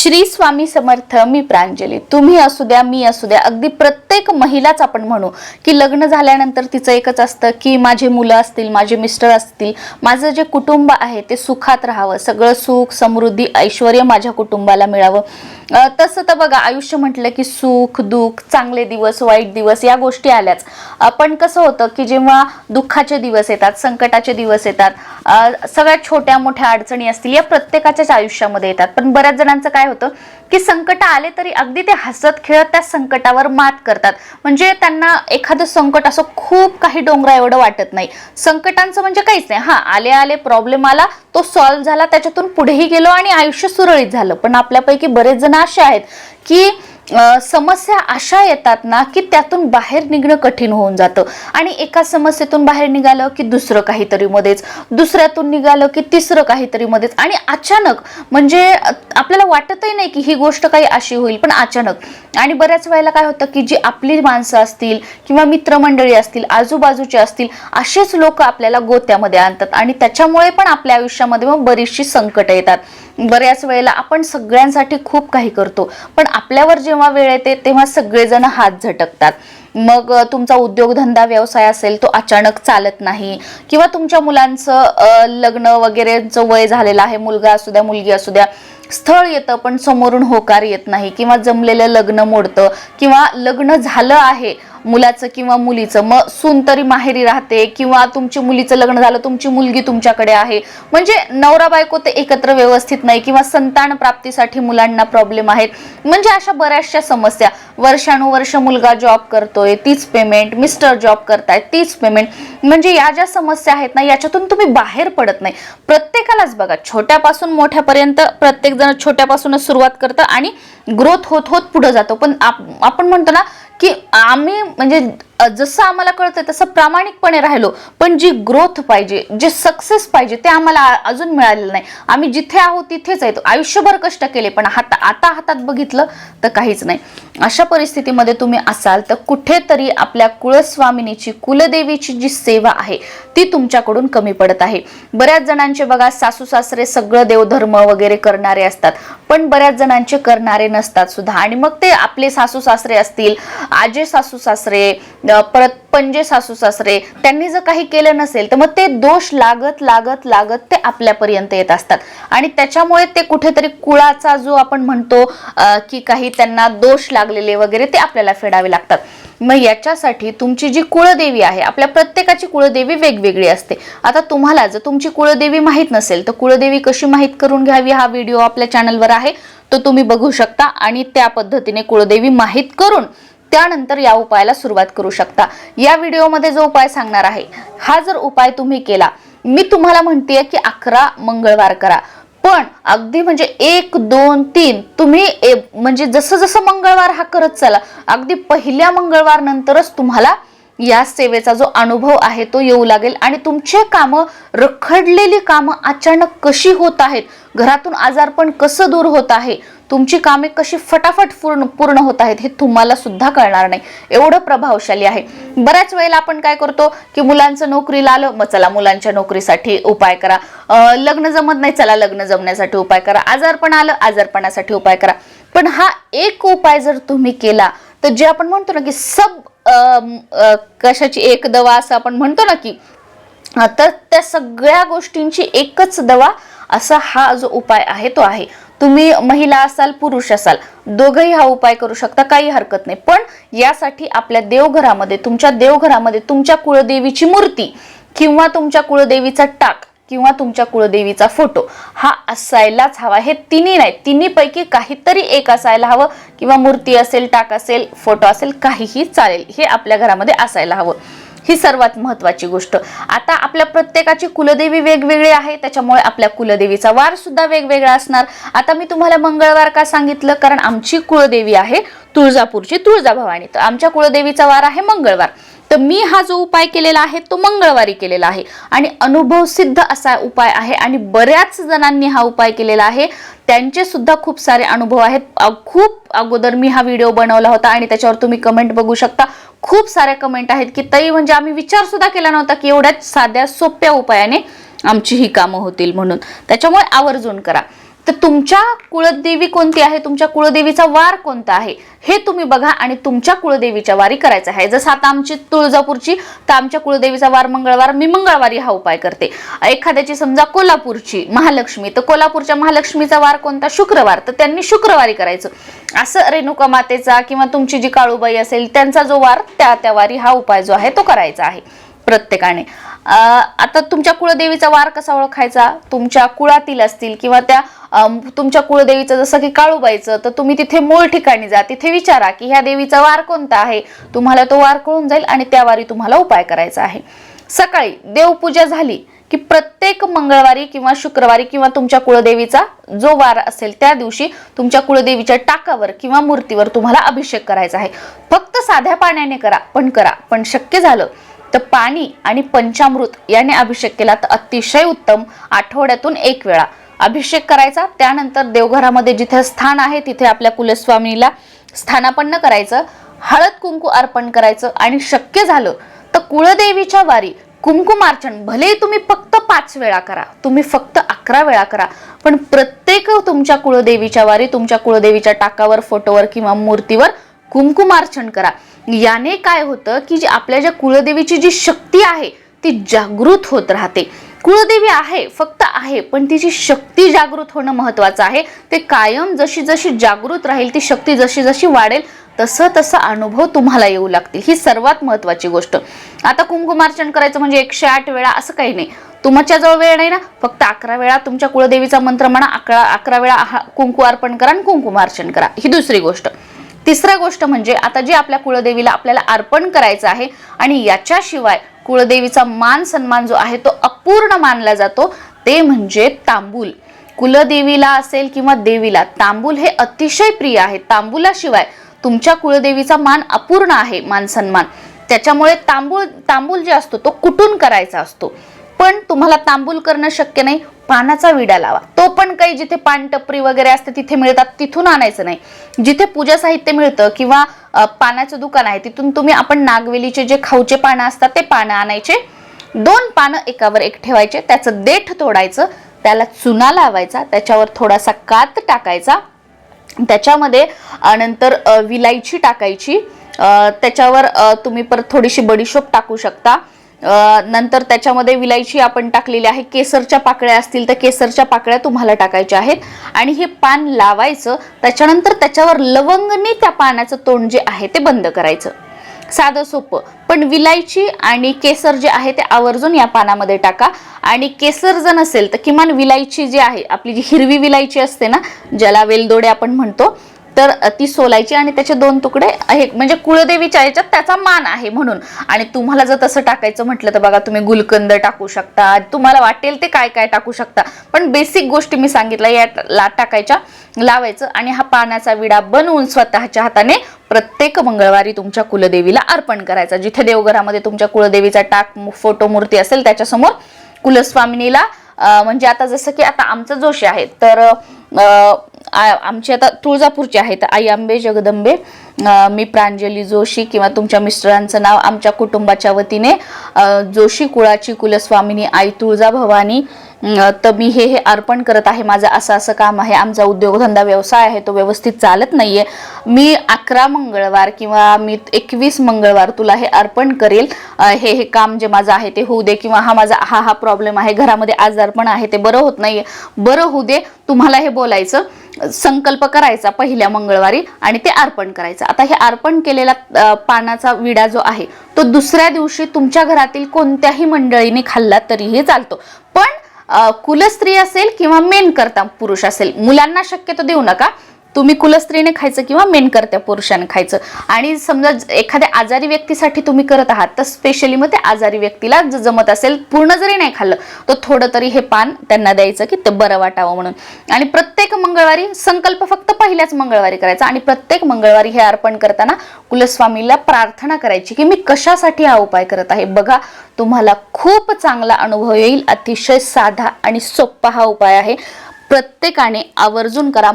श्री स्वामी समर्थ मी प्रांजली. तुम्ही असू द्या मी असू द्या. अगदी प्रत्येक महिलाच आपण म्हणू की लग्न झाल्यानंतर तिचं एकच असतं की माझे मुलं असतील माझे मिस्टर असतील माझं जे कुटुंब आहे ते सुखात राहावं. सगळं सुख समृद्धी ऐश्वर माझ्या कुटुंबाला मिळावं. तसं तर बघा आयुष्य म्हटलं की सुख दुःख चांगले दिवस वाईट दिवस या गोष्टी आल्याच. पण कसं होतं की जेव्हा दुःखाचे दिवस येतात संकटाचे दिवस येतात सगळ्या सगळ्यात छोट्या मोठ्या अडचणी असतील या प्रत्येकाच्याच आयुष्यामध्ये येतात. पण बऱ्याच जणांचं काय होतं की संकट आले तरी अगदी ते हसत खेळत त्या संकटावर मात करतात. म्हणजे त्यांना एखादं संकट असं खूप काही डोंगरा एवढं वाटत नाही. संकटांचं म्हणजे काहीच नाही. हा आले आले प्रॉब्लेम आला तो सॉल्व्ह झाला त्याच्यातून पुढेही गेलो आणि आयुष्य सुरळीत झालं. पण आपल्यापैकी बरेच जण असे आहेत की समस्या अशा येतात ना की त्यातून बाहेर निघणं कठीण होऊन जातं. आणि एका समस्येतून बाहेर निघालं की दुसरं काहीतरी मध्येच. दुसऱ्यातून निघालं की तिसरं काहीतरी मध्येच. आणि अचानक म्हणजे आपल्याला वाटतही नाही की ही गोष्ट काही अशी होईल पण अचानक. आणि बऱ्याच वेळेला काय होतं की जी आपली माणसं असतील किंवा मित्रमंडळी असतील आजूबाजूचे असतील असेच लोक आपल्याला गोत्यामध्ये आणतात. आणि त्याच्यामुळे पण आपल्या आयुष्यामध्ये मग बरीचशी संकट येतात. बऱ्याच वेळेला आपण सगळ्यांसाठी खूप काही करतो पण आपल्यावर जेव्हा जेव्हा वेळ येते तेव्हा सगळेजण हात झटकतात. मग तुमचा उद्योगधंदा व्यवसाय असेल तो अचानक चालत नाही किंवा तुमच्या मुलांचं लग्न वगैरेचं वय झालेलं आहे मुलगा असू द्या मुलगी असू द्या स्थळ येतं पण समोरून होकार येत नाही किंवा जमलेलं लग्न मोडतं किंवा लग्न झालं आहे मुलाचं किंवा मुलीचं मग सून तरी माहेरी राहते किंवा तुमची मुलीचं लग्न झालं तुमची मुलगी तुमच्याकडे आहे. म्हणजे नवरा बायको ते एकत्र व्यवस्थित नाही किंवा संतान प्राप्तीसाठी मुलांना प्रॉब्लेम आहेत. म्हणजे अशा बऱ्याचशा समस्या. वर्षानुवर्ष मुलगा जॉब करतोय तीच पेमेंट मिस्टर जॉब करतायत तीच पेमेंट म्हणजे या ज्या समस्या आहेत ना याच्यातून तुम्ही बाहेर पडत नाही. प्रत्येकालाच बघा छोट्यापासून मोठ्यापर्यंत प्रत्येक जण छोट्यापासूनच सुरुवात करतं आणि ग्रोथ होत होत पुढे जातो. पण आप- आपण म्हणतो ना की आम्ही म्हणजे जसं आम्हाला कळतंय तसं प्रामाणिकपणे राहिलो. पण जी ग्रोथ पाहिजे जे सक्सेस पाहिजे ते आम्हाला अजून मिळालेलं नाही. आम्ही जिथे आहोत तिथेच आहेत आयुष्यभर कष्ट केले पण हात आता हातात बघितलं तर काहीच नाही. अशा परिस्थितीमध्ये तुम्ही असाल तर कुठेतरी आपल्या कुळस्वामिनीची कुलदेवीची जी सेवा आहे ती तुमच्याकडून कमी पडत आहे. बऱ्याच जणांचे बघा सासू सासरे सगळं देवधर्म वगैरे करणारे असतात. पण बऱ्याच जणांचे करणारे नसतात सुद्धा. आणि मग ते आपले सासू सासरे असतील आजे सासू सासरे परत पंजे सासू सासरे त्यांनी जर काही केलं नसेल तर मग ते दोष लागत लागत लागत ते आपल्यापर्यंत येत असतात. आणि त्याच्यामुळे ते कुठेतरी कुळाचा जो आपण म्हणतो की काही त्यांना दोष लागलेले वगैरे ते आपल्याला फेडावे लागतात. मग याच्यासाठी तुमची जी कुळदेवी आहे आपल्या प्रत्येकाची कुळदेवी वेगवेगळी असते. आता तुम्हाला जर तुमची कुळदेवी माहीत नसेल तर कुळदेवी कशी माहीत करून घ्यावी हा व्हिडिओ आपल्या चॅनलवर आहे तो तुम्ही बघू शकता आणि त्या पद्धतीने कुळदेवी माहीत करून त्यानंतर या उपायाला सुरुवात करू शकता. या व्हिडिओमध्ये जो उपाय सांगणार आहे हा जर उपाय तुम्ही केला मी तुम्हाला म्हणते की अकरा मंगळवार करा. पण अगदी म्हणजे एक दोन तीन तुम्ही ए- म्हणजे जसं जसं मंगळवार हा करत चला अगदी पहिल्या मंगळवार नंतरच तुम्हाला या सेवेचा जो अनुभव आहे तो येऊ लागेल. आणि तुमचे कामं रखडलेली कामं अचानक कशी होत आहेत घरातून आजारपण कसं दूर होत आहे तुमची कामे कशी फटाफट पूर्ण पूर्ण होत आहेत हे तुम्हाला सुद्धा कळणार नाही. एवढं प्रभावशाली आहे. बऱ्याच वेळेला आपण काय करतो की मुलांचं नोकरीला आलं मग चला मुलांच्या नोकरीसाठी उपाय करा. लग्न जमत नाही चला लग्न जमण्यासाठी उपाय करा. आजारपण आलं आजारपणासाठी उपाय करा. पण हा एक उपाय जर तुम्ही केला तर जे आपण म्हणतो ना की सब कशाची एक दवा असं आपण म्हणतो ना की तर त्या सगळ्या गोष्टींची एकच दवा असा हा जो उपाय आहे तो आहे. तुम्ही महिला असाल पुरुष असाल दोघंही हा उपाय करू शकता काही हरकत नाही. पण यासाठी आपल्या देवघरामध्ये तुमच्या देवघरामध्ये तुमच्या कुळदेवीची मूर्ती किंवा तुमच्या कुळदेवीचा टाक किंवा तुमच्या कुळदेवीचा फोटो हा असायलाच हवा. हे तिन्ही नाही तिन्ही पैकी काहीतरी एक असायला हवं किंवा मूर्ती असेल टाक असेल फोटो असेल काहीही चालेल. हे आपल्या घरामध्ये असायला हवं. ही सर्वात महत्वाची गोष्ट. आता आपल्या प्रत्येकाची कुलदेवी वेगवेगळी आहे त्याच्यामुळे आपल्या कुलदेवीचा वार सुद्धा वेगवेगळा असणार. आता मी तुम्हाला मंगळवार का सांगितलं? कारण आमची कुळदेवी आहे तुळजापूरची तुळजाभवानी. तर आमच्या कुळदेवीचा वार आहे मंगळवार. तर मी हा जो उपाय केलेला आहे तो मंगळवारी केलेला आहे. आणि अनुभव सिद्ध असा उपाय आहे आणि बऱ्याच जणांनी हा उपाय केलेला आहे. त्यांचे सुद्धा खूप सारे अनुभव आहेत. खूप अगोदर मी हा व्हिडिओ बनवला होता आणि त्याच्यावर तुम्ही कमेंट बघू शकता. खूप साऱ्या कमेंट आहेत की ताई म्हणजे आम्ही विचार सुद्धा केला नव्हता की एवढ्या साध्या सोप्या उपायाने आमची ही कामं होतील म्हणून. त्याच्यामुळे आवर्जून करा. तर तुमच्या कुळदेवी कोणती आहे? तुमच्या कुळदेवीचा वार कोणता आहे? हे तुम्ही बघा आणि तुमच्या कुळदेवीच्या वारी करायचं आहे. जसं आता आमची तुळजापूरची तर आमच्या कुळदेवीचा वार मंगळवार मी मंगळवारी हा उपाय करते. एखाद्याची समजा कोल्हापूरची महालक्ष्मी तर कोल्हापूरच्या महालक्ष्मीचा वार कोणता? शुक्रवार. तर त्यांनी शुक्रवारी करायचं. असं रेणुका मातेचा किंवा तुमची जी काळूबाई असेल त्यांचा जो वार त्या त्या वारी हा उपाय जो आहे तो करायचा आहे. प्रत्येकाने. आता तुमच्या कुळदेवीचा वार कसा ओळखायचा? तुमच्या कुळातील असतील किंवा त्या तुमच्या कुळदेवीचं जसं की काळूबाईचं तर तुम्ही तिथे मूळ ठिकाणी जा. तिथे विचारा की ह्या देवीचा वार कोणता आहे? तुम्हाला तो वार कळून जाईल आणि त्या वारी तुम्हाला उपाय करायचा आहे. सकाळी देवपूजा झाली की प्रत्येक मंगळवारी किंवा शुक्रवारी किंवा तुमच्या कुळदेवीचा जो वार असेल त्या दिवशी तुमच्या कुळदेवीच्या टाकावर किंवा मूर्तीवर तुम्हाला अभिषेक करायचा आहे. फक्त साध्या पाण्याने करा पण करा. पण शक्य झालं तर पाणी आणि पंचामृत याने अभिषेक केला. तर अतिशय उत्तम आठवड्यातून एक वेळा अभिषेक करायचा. त्यानंतर देवघरामध्ये जिथे स्थान आहे तिथे आपल्या कुलस्वामीला स्थानापन्न करायचं. हळद कुंकू अर्पण करायचं आणि शक्य झालं तर कुळदेवीच्या वारी कुंकुमार्चन भले तुम्ही फक्त पाच वेळा करा तुम्ही फक्त अकरा वेळा करा पण प्रत्येक तुमच्या कुळदेवीच्या वारी तुमच्या कुळदेवीच्या टाकावर फोटोवर किंवा मूर्तीवर कुंकुमार्चन करा. याने काय होतं की जी आपल्या ज्या कुळदेवीची जी शक्ती आहे ती जागृत होत राहते. कुळदेवी आहे फक्त आहे पण तिची शक्ती जागृत होणं महत्वाचं आहे. ते कायम जशी जशी जागृत राहील ती शक्ती जशी जशी वाढेल तसं तसं अनुभव तुम्हाला येऊ लागतील. ही सर्वात महत्वाची गोष्ट. आता कुंकुमार्चन करायचं म्हणजे एकशे आठ वेळा असं काही नाही. तुमच्या जवळ वेळ नाही ना? फक्त अकरा वेळा तुमच्या कुळदेवीचा मंत्र म्हणा अकरा अकरा वेळा हा- कुंकू अर्पण करा आणि कुंकुमार्चन करा. ही दुसरी गोष्ट. तिसरा गोष्ट म्हणजे आता जे आपल्या कुळदेवीला आपल्याला अर्पण करायचं आहे आणि याच्याशिवाय कुळदेवीचा मान सन्मान जो आहे तो अपूर्ण मानला जातो ते म्हणजे तांबूल. कुलदेवीला असेल किंवा देवीला तांबूल हे अतिशय प्रिय आहे. तांबुलाशिवाय तुमच्या कुळदेवीचा मान अपूर्ण आहे मान सन्मान. त्याच्यामुळे तांबूळ तांबूल जे असतो तो कुटून करायचा असतो. पण तुम्हाला तांबूल करणं शक्य नाही. पानाचा विडा लावा. तो पण काही जिथे पान टपरी वगैरे असते तिथे मिळतात तिथून आणायचं नाही. जिथे पूजा साहित्य मिळतं किंवा पानाचं दुकान आहे तिथून तुम्ही आपण नागवेलीचे जे खाऊचे पानं असतात ते पानं आणायचे. दोन पानं एकावर एक ठेवायचे त्याचं देठ तोडायचं त्याला चुना लावायचा त्याच्यावर थोडासा कात टाकायचा. त्याच्यामध्ये नंतर विलायची टाकायची. त्याच्यावर तुम्ही परत थोडीशी बडीशोप टाकू शकता. नंतर त्याच्यामध्ये विलायची आपण टाकलेली आहे. केसरच्या पाकळ्या असतील तर केसरच्या पाकळ्या तुम्हाला टाकायच्या आहेत. आणि हे पान लावायचं त्याच्यानंतर त्याच्यावर लवंगने त्या पानाचं तोंड जे आहे ते बंद करायचं. साधं सोपं. पण विलायची आणि केसर जे आहे ते आवर्जून या पानामध्ये टाका. आणि केसर जर नसेल तर किमान विलायची जी आहे आपली जी हिरवी विलायची असते ना ज्याला वेलदोडे आपण म्हणतो तर ती सोलायची आणि त्याचे दोन तुकडे हे म्हणजे कुळदेवीच्या याच्यात त्याचा मान आहे म्हणून. आणि तुम्हाला जर तसं टाकायचं म्हटलं तर बघा तुम्ही गुलकंद टाकू शकता. तुम्हाला वाटेल ते काय काय टाकू शकता. पण बेसिक गोष्टी मी सांगितल्या या ला टाकायच्या. लावायचं आणि हा पानाचा विडा बनवून स्वतःच्या हाताने प्रत्येक मंगळवारी तुमच्या कुलदेवीला अर्पण करायचा. जिथे देवघरामध्ये तुमच्या कुलदेवीचा टाक फोटो मूर्ती असेल त्याच्यासमोर कुलस्वामिनीला म्हणजे आता जसं की आता आमचं जोशी आहे. तर आमची आता तुळजापूरची आहेत आई आंबे जगदंबे मी प्रांजली जोशी किंवा तुमच्या मिस्टरांचं नाव आमच्या कुटुंबाच्या वतीने जोशी कुळाची कुलस्वामिनी आई तुळजा भवानी तर मी हे हे अर्पण करत आहे. माझं असं असं काम आहे. आमचा उद्योगधंदा व्यवसाय आहे. तो व्यवस्थित चालत नाहीये. मी अकरा मंगळवार किंवा मी एकवीस मंगळवार तुला हे अर्पण करेल. हे हे काम जे माझं आहे ते होऊ दे किंवा हा माझा हा हा प्रॉब्लेम आहे. घरामध्ये आजारपण आहे ते बरं होत नाहीये. बरं होऊ दे. तुम्हाला हे बोलायचं. संकल्प करायचा पहिल्या मंगळवारी आणि ते अर्पण करायचं. आता हे अर्पण केलेला पानाचा विडा जो आहे तो दुसऱ्या दिवशी तुमच्या घरातील कोणत्याही मंडळीने खाल्ला तरीही चालतो. पण कुलस्त्री असेल किंवा मेन करता पुरुष असेल मुलांना शक्यतो देऊ नका. तुम्ही कुलस्त्रीने खायचं किंवा मेन करत्या पुरुषाने खायचं. आणि समजा एखाद्या आजारी व्यक्तीसाठी तुम्ही करत आहात तर स्पेशली मग ते आजारी व्यक्तीला जर जमत असेल पूर्ण जरी नाही खाल्लं तर थोडं तरी हे पान त्यांना द्यायचं की ते बरं वाटावं म्हणून. आणि प्रत्येक मंगळवारी संकल्प फक्त पहिल्याच मंगळवारी करायचा आणि प्रत्येक मंगळवारी हे अर्पण करताना कुलस्वामीला प्रार्थना करायची की मी कशासाठी हा उपाय करत आहे? बघा तुम्हाला खूप चांगला अनुभव येईल अतिशय साधा आणि सोपा हा उपाय आहे. प्रत्येकाने आवर्जून करा.